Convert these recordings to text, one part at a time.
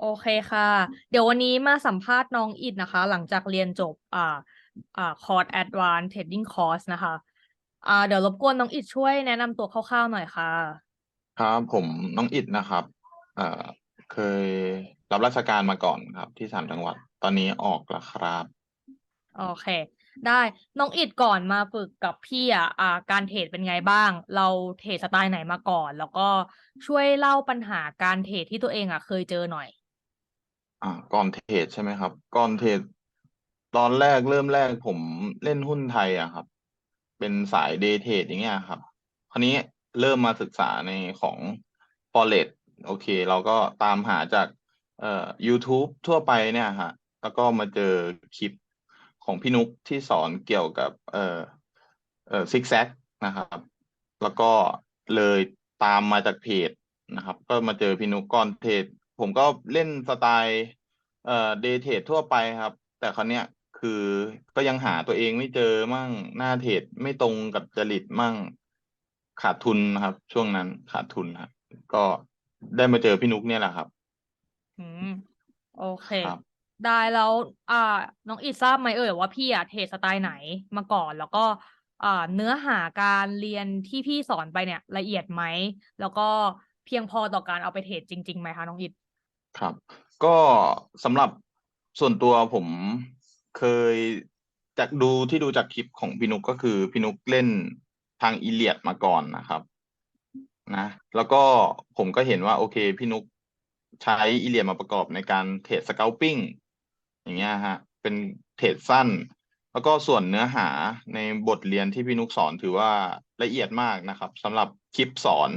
โอเคค่ะ เดี๋ยววันนี้มาสัมภาษณ์น้องอิดนะคะ หลังจากเรียนจบอ่าอ่าคอร์ส Advanced Trading Course นะคะอ่าเดี๋ยวรบกวนน้องอิดช่วยแนะนำตัวคร่าวๆหน่อยค่ะ ครับผมน้องอิดนะครับเอ่อเคยรับราชการมาก่อนครับ ที่สามจังหวัด ตอนนี้ออกแล้วครับ โอเค ได้น้องอิดก่อนมาฝึกกับพี่อะอ่าการเทรดเป็นไงบ้าง เราเทรดสไตล์ไหนมาก่อน แล้วก็ช่วยเล่าปัญหาการเทรดที่ตัวเองอะเคยเจอหน่อย อ่าก่อนเทรดใช่ไหมครับ ก่อนเทรดตอนแรกเริ่มแรกผมเล่นหุ้นไทยอะครับ เป็นสายเดย์เทรดอย่างเงี้ยครับคราวนี้เริ่มมาศึกษาในของ Forex โอเค เราก็ตามหาจากเอ่อ YouTube ทั่วไปเนี่ยฮะแล้วก็มาเจอคลิปของพี่นุกที่สอนเกี่ยวกับ เอ่อเอ่อซิกแซกนะครับ แล้วก็เลยตามมาจากเพจนะครับ ก็มาเจอพี่นุกก่อนเทรด ผมก็เล่นสไตล์เอ่อเดย์เทรดทั่วไปครับ แต่คราวเนี้ยคือก็ยังหาตัวเองไม่เจอมั่งหน้าเทรดไม่ตรงกับจริตมั่งขาดทุนนะครับ ช่วงนั้นขาดทุนครับก็ได้มาเจอพี่นุกเนี่ยแหละครับ อืมโอเค ครับ ได้แล้ว อ่า น้องอิดทราบไหมเอ่ยว่าพี่อะเทรดสไตล์ไหนมาก่อน แล้วก็อ่าเนื้อหาการเรียนที่พี่สอนไปเนี่ย ละเอียดไหม แล้วก็เพียงพอต่อการเอาไปเทรดจริงๆไหมคะน้องอิด ครับ ก็สำหรับส่วนตัวผมเคยจากดูที่ดูจากคลิปของพี่นุกก็คือพี่นุกเล่นทางอีเลียดมาก่อนนะครับนะแล้วก็ผมก็เห็นว่า โอเค พี่นุกใช้อีเลียดมาประกอบในการเทรดสเกลปิ้งอย่างเงี้ยฮะ เป็นเทรดสั้น แล้วก็ส่วนเนื้อหาในบทเรียนที่พี่นุกสอนถือว่าละเอียดมากนะครับสำหรับคลิปสอน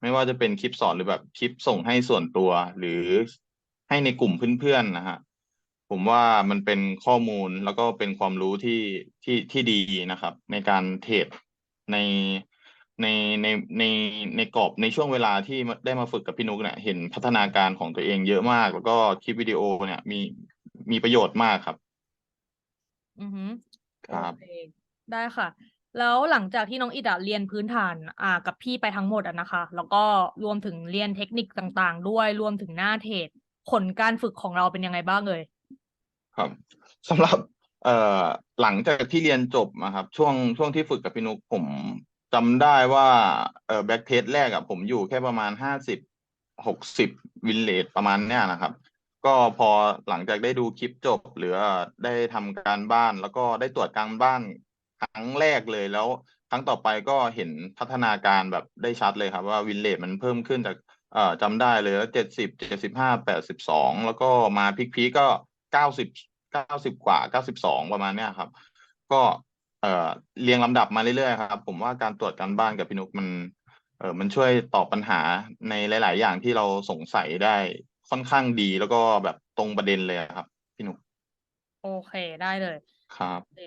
ไม่ว่าจะเป็นคลิปสอนหรือแบบคลิปส่งให้ส่วนตัว หรือให้ในกลุ่มเพื่อนๆนะฮะผมว่ามันเป็นข้อมูลแล้วก็เป็นความรู้ที่ที่ที่ดีนะครับ ในการเทรดในในในในในกรอบในช่วงเวลาที่ได้มาฝึกกับพี่นุกเนี่ยเห็นพัฒนาการของตัวเองเยอะมาก แล้วก็คลิปวิดีโอเนี่ยมีมีประโยชน์มากครับ อือฮึครับโอเคได้ค่ะ แล้วหลังจากที่น้องอิดอะเรียนพื้นฐานอ่ากับพี่ไปทั้งหมดอะนะคะ แล้วก็รวมถึงเรียนเทคนิคต่างๆ ด้วยรวมถึงหน้าเทรดผลการฝึกของเราเป็นยังไงบ้างเลยครับสำหรับเอ่อหลังจากที่เรียนจบนะครับ ช่วงช่วงที่ฝึกกับพี่นุกผมจำได้ว่าเอ่อแบ็กเทสแรกอะผมอยู่แค่ประมาณห้าสิบหกสิบวินเลทประมาณเนี้ยนะครับ ก็พอหลังจากได้ดูคลิปจบ หรือได้ทำการบ้านแล้วก็ได้ตรวจการบ้าน ครั้งแรกเลยแล้ว ครั้งต่อไปก็เห็นพัฒนาการแบบได้ชัดเลยครับ ว่าวินเลทมันเพิ่มขึ้นจากเอ่อจำได้เลยเจ็ดสิบเจ็ดสิบห้าแปดสิบสองแล้วก็มาพีคพีก็เก้าสิบเก้าสิบกว่าเก้าสิบสองประมาณเนี้ยครับ ก็เอ่อเรียงลำดับมาเรื่อยๆครับ ผมว่าการตรวจการบ้านกับพี่นุกมันเออมันช่วยตอบปัญหาในหลาย ๆ อย่างที่เราสงสัยได้ค่อนข้างดีแล้วก็แบบตรงประเด็นเลยครับ พี่นุกโอเคได้เลย ครับโอเค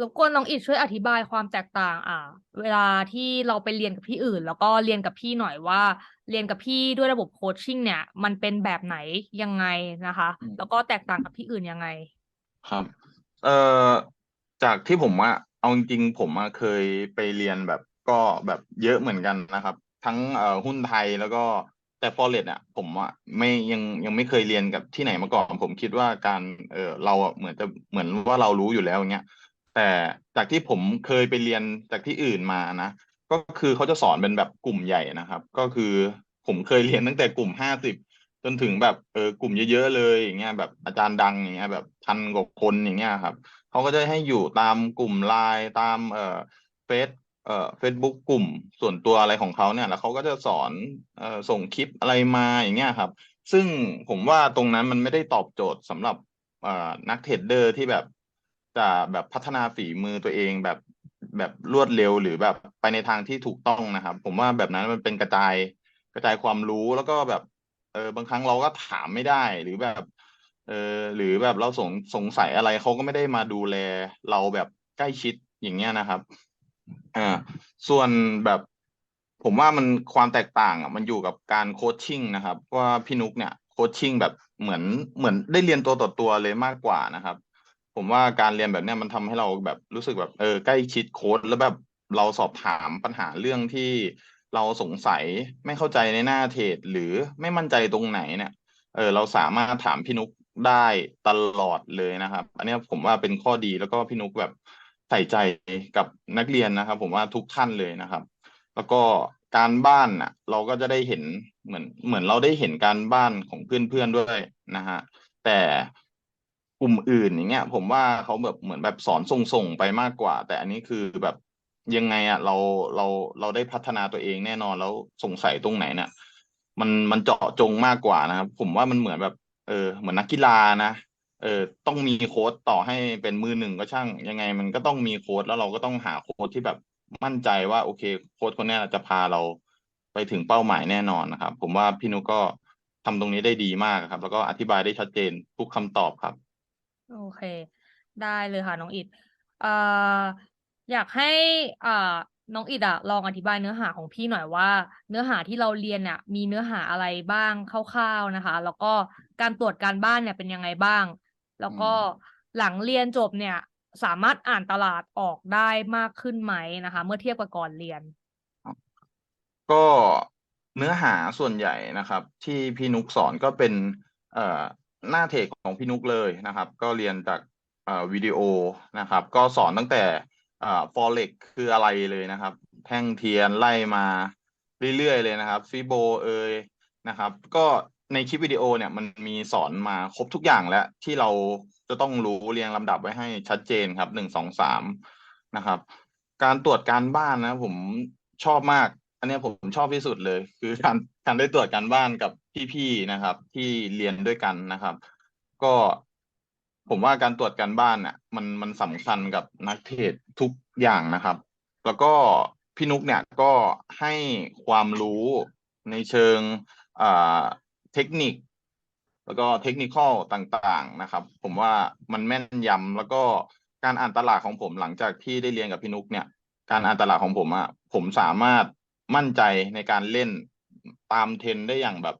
รบกวนน้องอิดช่วยอธิบายความแตกต่าง อ่า เวลาที่เราไปเรียนกับพี่อื่น แล้วก็เรียนกับพี่หน่อยว่า เรียนกับพี่ด้วยระบบโคชชิ่งเนี่ย มันเป็นแบบไหนยังไงนะคะอืมแล้วก็แตกต่างกับที่อื่นยังไง ครับ เอ่อจากที่ผมอะเอาจริงๆผมอะเคยไปเรียนแบบก็แบบเยอะเหมือนกันนะครับ ทั้งเอ่อหุ้นไทยแล้วก็แต่ฟอเรสอะผมอะไม่ยังยังไม่เคยเรียนกับที่ไหนมาก่อน ผมคิดว่าการเออเราอะเหมือนจะเหมือนว่าเรารู้อยู่แล้วอย่างเงี้ย แต่จากที่ผมเคยไปเรียนจากที่อื่นมานะก็คือเขาจะสอนเป็นแบบกลุ่มใหญ่นะครับ ก็คือผมเคยเรียนตั้งแต่กลุ่มห้าสิบจนถึงแบบเออกลุ่มเยอะๆเลยอย่างเงี้ยแบบอาจารย์ดังอย่างเงี้ยแบบพันกว่าคนอย่างเงี้ยครับเขาก็จะให้อยู่ตามกลุ่มไลน์ตามเอ่อเฟซเอ่อเฟซบุ๊กกลุ่มส่วนตัวอะไรของเขาเนี่ยแล้วเขาก็จะสอนเอ่อส่งคลิปอะไรมาอย่างเงี้ยครับ ซึ่งผมว่าตรงนั้นมันไม่ได้ตอบโจทย์สำหรับเอ่อนักเทรดเดอร์ที่แบบ จะแบบพัฒนาฝีมือตัวเองแบบแบบรวดเร็วหรือแบบไปในทางที่ถูกต้องนะครับ ผมว่าแบบนั้นมันเป็นกระจายกระจายความรู้แล้วก็แบบเออบางครั้งเราก็ถามไม่ได้หรือแบบเออหรือแบบเราสงสงสัยอะไรเขาก็ไม่ได้มาดูแล เราแบบใกล้ชิดอย่างเงี้ยนะครับอ่าส่วนแบบผมว่ามันความแตกต่างอะมันอยู่กับการโคชชิ่งนะครับว่าพี่นุกเนี่ยโคชชิ่งแบบเหมือนเหมือนได้เรียนตัวต่อตัวเลยมากกว่านะครับ ผมว่าการเรียนแบบเนี้ยมันทำให้เราแบบรู้สึกแบบเออใกล้ชิดโค้ดแล้วแบบเราสอบถามปัญหาเรื่องที่เราสงสัยไม่เข้าใจในหน้าเทรดหรือไม่มั่นใจตรงไหนเนี่ย เออเราสามารถถามพี่นุกได้ตลอดเลยนะครับ อันนี้ผมว่าเป็นข้อดีแล้วก็พี่นุกแบบใส่ใจกับนักเรียนนะครับ ผมว่าทุกท่านเลยนะครับ แล้วก็การบ้านอะ เราก็จะได้เห็นเหมือนเหมือนเราได้เห็นการบ้านของเพื่อนๆด้วยนะฮะแต่ กลุ่มอื่นอย่างเงี้ย ผมว่าเขาแบบเหมือนแบบสอนส่งๆไปมากกว่า แต่อันนี้คือแบบยังไงอะเราเราเราได้พัฒนาตัวเองแน่นอนแล้วสงสัยตรงไหนเนี่ยมันมันเจาะจงมากกว่านะครับ ผมว่ามันเหมือนแบบ เออ เหมือนนักกีฬานะเออต้องมีโค้ดต่อให้เป็นมือหนึ่งก็ช่าง ยังไงมันก็ต้องมีโค้ดแล้วเราก็ต้องหาโค้ดที่แบบมั่นใจว่า โอเค โค้ดคนนี้จะพาเราไปถึงเป้าหมายแน่นอนนะครับ ผมว่าพี่นุกก็ทำตรงนี้ได้ดีมากครับ แล้วก็อธิบายได้ชัดเจนทุกคำตอบครับ โอเค ได้เลยค่ะ น้องอิดเอ่ออยากให้อ่าน้องอิดอะลองอธิบายเนื้อหาของพี่หน่อยว่า เนื้อหาที่เราเรียนเนี่ยมีเนื้อหาอะไรบ้างคร่าวๆนะคะ แล้วก็การตรวจการบ้านเนี่ยเป็นยังไงบ้าง แล้วก็หลังเรียนจบเนี่ย สามารถอ่านตลาดออกได้มากขึ้นไหมนะคะ เมื่อเทียบกับก่อนเรียน ก็เนื้อหาส่วนใหญ่นะครับ ที่พี่นุกสอนก็เป็นเอ่อ หน้าเทคของพี่นุกเลยนะครับ ก็เรียนจากวิดีโอนะครับ ก็สอนตั้งแต่เอ่อ forex คืออะไรเลยนะครับ แท่งเทียนไล่มาเรื่อยๆเลยนะครับฟิโบเอยนะครับ ก็ในคลิปวิดีโอเนี่ยมันมีสอนมาครบทุกอย่างแล้ว ที่เราจะต้องรู้เรียงลำดับไว้ให้ชัดเจนครับหนึ่งสองสามนะครับ การตรวจการบ้านนะผมชอบมาก อันนี้ผมชอบที่สุดเลย คือการการได้ตรวจการบ้านกับพี่ๆนะครับ ที่เรียนด้วยกันนะครับ ก็ผมว่าการตรวจการบ้านอะ มันมันสำคัญกับนักเทรดทุกอย่างนะครับ แล้วก็พี่นุกเนี่ยก็ให้ความรู้ในเชิงเทคนิค แล้วก็เทคนิคอลต่างๆนะครับ ผมว่ามันแม่นยำแล้วก็การอ่านตลาดของผมหลังจากที่ได้เรียนกับพี่นุกเนี่ย การอ่านตลาดของผมอะผมสามารถ มั่นใจในการเล่นตามเทรนด์ได้อย่างแบบ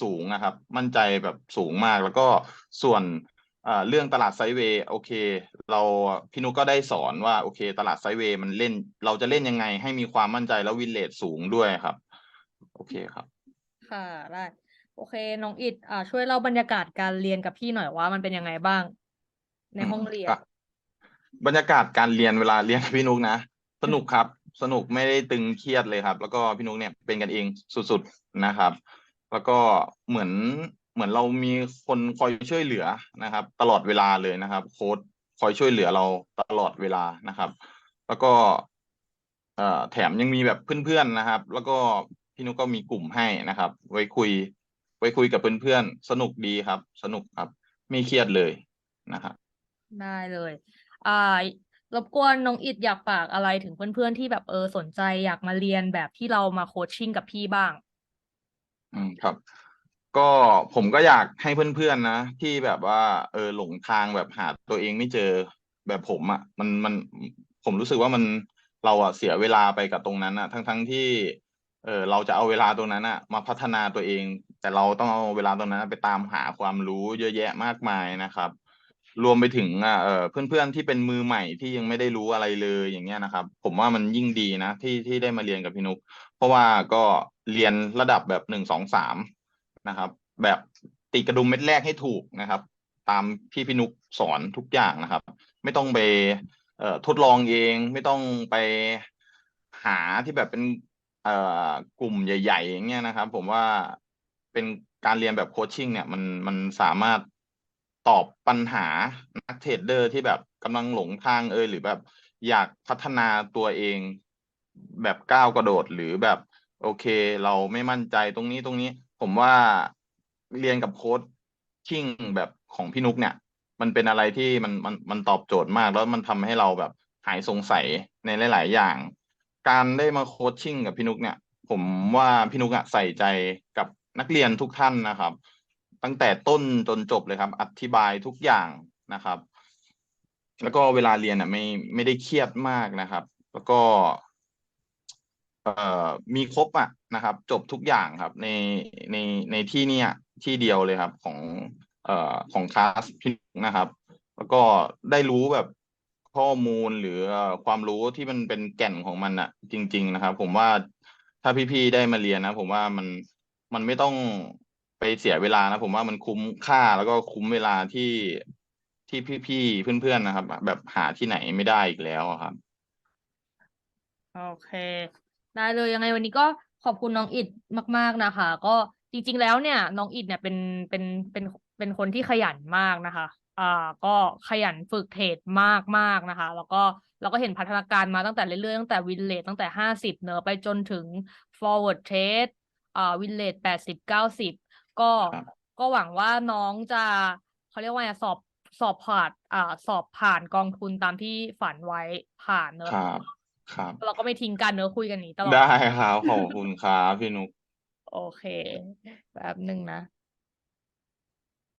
สูงนะครับ มั่นใจแบบสูงมาก แล้วก็ส่วนเอ่อเรื่องตลาดไซด์เวย์โอเค เราพี่นุกก็ได้สอนว่าโอเค ตลาดไซด์เวย์มันเล่น เราจะเล่นยังไงให้มีความมั่นใจแล้ววินเลทสูงด้วยครับ โอเคครับ ค่ะได้โอเค น้องอิดอ่าช่วยเล่าบรรยากาศการเรียนกับพี่หน่อยว่ามันเป็นยังไงบ้าง ในห้องเรียนก็บรรยากาศการเรียนเวลาเรียนกับพี่นุกนะสนุกครับ สนุกไม่ได้ตึงเครียดเลยครับ แล้วก็พี่นุ๊กเนี่ยเป็นกันเองสุดๆนะครับ แล้วก็เหมือนเหมือนเรามีคนคอยช่วยเหลือนะครับ ตลอดเวลาเลยนะครับ โค้ดคอยช่วยเหลือเราตลอดเวลานะครับ แล้วก็อ่อแถมยังมีแบบเพื่อนๆนะครับ แล้วก็พี่นุ๊กก็มีกลุ่มให้นะครับ ไว้คุย ไว้คุยกับเพื่อนๆสนุกดีครับ สนุกครับ ไม่เครียดเลยนะครับได้เลยอ่า รบกวนน้องอิดอยากฝากอะไรถึงเพื่อนๆที่แบบเออสนใจอยากมาเรียนแบบที่เรามาโคชชิ่งกับพี่บ้าง อืมครับ ก็ผมก็อยากให้เพื่อนๆนะที่แบบว่า เออหลงทางแบบหาตัวเองไม่เจอแบบผมอะ่ะ มันมันผมรู้สึกว่ามันเราอะเสียเวลาไปกับตรงนั้นอะทั้งทั้งที่ เออเราจะเอาเวลาตรงนั้นอะมาพัฒนาตัวเอง แต่เราต้องเอาเวลาตรงนั้น ไปตามหาความรู้เยอะแยะมากมายนะครับ รวมไปถึงอะเออเพื่อนๆที่เป็นมือใหม่ที่ยังไม่ได้รู้อะไรเลยอย่างเงี้ยนะครับ ผมว่ามันยิ่งดีนะที่ที่ได้มาเรียนกับพี่นุก เพราะว่าก็เรียนระดับแบบหนึ่งสองสามนะครับ แบบตีกระดุมเม็ดแรกให้ถูกนะครับ ตามพี่พี่นุกสอนทุกอย่างนะครับ ไม่ต้องไปเอ่อทดลองเองไม่ต้องไปหาที่แบบเป็นเอ่อกลุ่มใหญ่ ๆ อย่างเงี้ยนะครับ ผมว่าเป็นการเรียนแบบโคชชิ่งเนี่ยมันมันสามารถ ตอบปัญหานักเทรดเดอร์ที่แบบกำลังหลงทางเอยหรือแบบอยากพัฒนาตัวเองแบบก้าวกระโดดหรือแบบ โอเค เราไม่มั่นใจตรงนี้ตรงนี้ ผมว่าเรียนกับโค้ชชิ่งแบบของพี่นุกเนี่ย มันเป็นอะไรที่มันมันมันตอบโจทย์มาก แล้วมันทำให้เราแบบหายสงสัยในหลาย ๆ อย่าง การได้มาโคชชิ่งกับพี่นุกเนี่ย ผมว่าพี่นุกอะใส่ใจกับนักเรียนทุกท่านนะครับ ตั้งแต่ต้นจนจบเลยครับ อธิบายทุกอย่างนะครับ แล้วก็เวลาเรียนอะ ไม่ไม่ได้เครียดมากนะครับ แล้วก็เอ่อมีครบอะนะครับ จบทุกอย่างครับ ในในในที่เนี่ยที่เดียวเลยครับ ของ เอ่อของคลาสพี่นะครับ แล้วก็ได้รู้แบบข้อมูลหรือความรู้ที่มันเป็นแก่นของมันอะ จริง ๆ นะครับ ผมว่าถ้าพี่ๆได้มาเรียนนะ ผมว่ามันมันไม่ต้อง เสียเวลานะผมว่ามันคุ้มค่าแล้วก็คุ้มเวลาที่ที่พี่ๆเพื่อนๆนะครับ แบบหาที่ไหนไม่ได้อีกแล้วครับ โอเค ได้เลยยังไงวันนี้ก็ขอบคุณน้องอิดมาก ๆนะคะ ก็จริง ๆ แล้วเนี่ย น้องอิดเนี่ยเป็นเป็นเป็นเป็นคนที่ขยันมากนะคะอ่าก็ขยันฝึกเทรดมากมากนะคะ แล้วก็เราก็เห็นพัฒนาการมาตั้งแต่เรื่อยๆตั้งแต่วินเลทตั้งแต่ห้าสิบเนอะไปจนถึง forward trade อ่าวินเลทแปดสิบเก้าสิบ ก็ครับก็หวังว่าน้องจะเขาเรียกว่าไงสอบสอบผ่านอ่าสอบผ่านกองทุนตามที่ฝันไว้ผ่านเนอะครับ ครับ เราก็ไม่ทิ้งกันเนอะคุยกันอย่างนี้ตลอดได้ครับขอบคุณครับพี่นุกโอเค แบบหนึ่งนะ